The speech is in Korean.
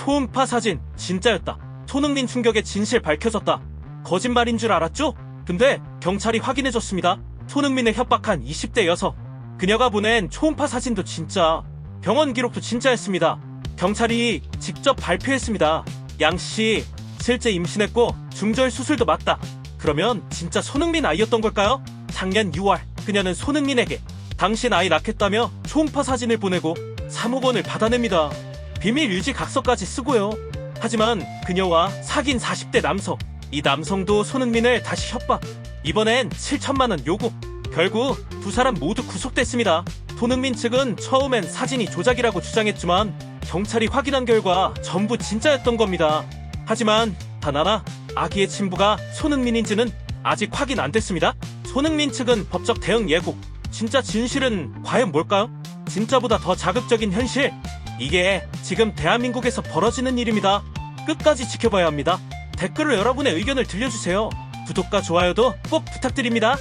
초음파 사진 진짜였다. 손흥민 충격의 진실 밝혀졌다. 거짓말인 줄 알았죠? 근데 경찰이 확인해줬습니다. 손흥민을 협박한 20대 여성. 그녀가 보낸 초음파 사진도 진짜, 병원 기록도 진짜였습니다. 경찰이 직접 발표했습니다. 양 씨, 실제 임신했고 중절 수술도 맞다. 그러면 진짜 손흥민 아이였던 걸까요? 작년 6월 그녀는 손흥민에게 당신 아이 낳겠다며 초음파 사진을 보내고 3억 원을 받아냅니다. 비밀 유지 각서까지 쓰고요. 하지만 그녀와 사귄 40대 남성, 이 남성도 손흥민을 다시 협박. 이번엔 7천만 원 요구. 결국 두 사람 모두 구속됐습니다. 손흥민 측은 처음엔 사진이 조작이라고 주장했지만 경찰이 확인한 결과 전부 진짜였던 겁니다. 하지만 단 하나 아기의 친부가 손흥민인지는 아직 확인 안 됐습니다. 손흥민 측은 법적 대응 예고. 진짜 진실은 과연 뭘까요? 진짜보다 더 자극적인 현실. 이게 지금 대한민국에서 벌어지는 일입니다. 끝까지 지켜봐야 합니다. 댓글로 여러분의 의견을 들려주세요. 구독과 좋아요도 꼭 부탁드립니다.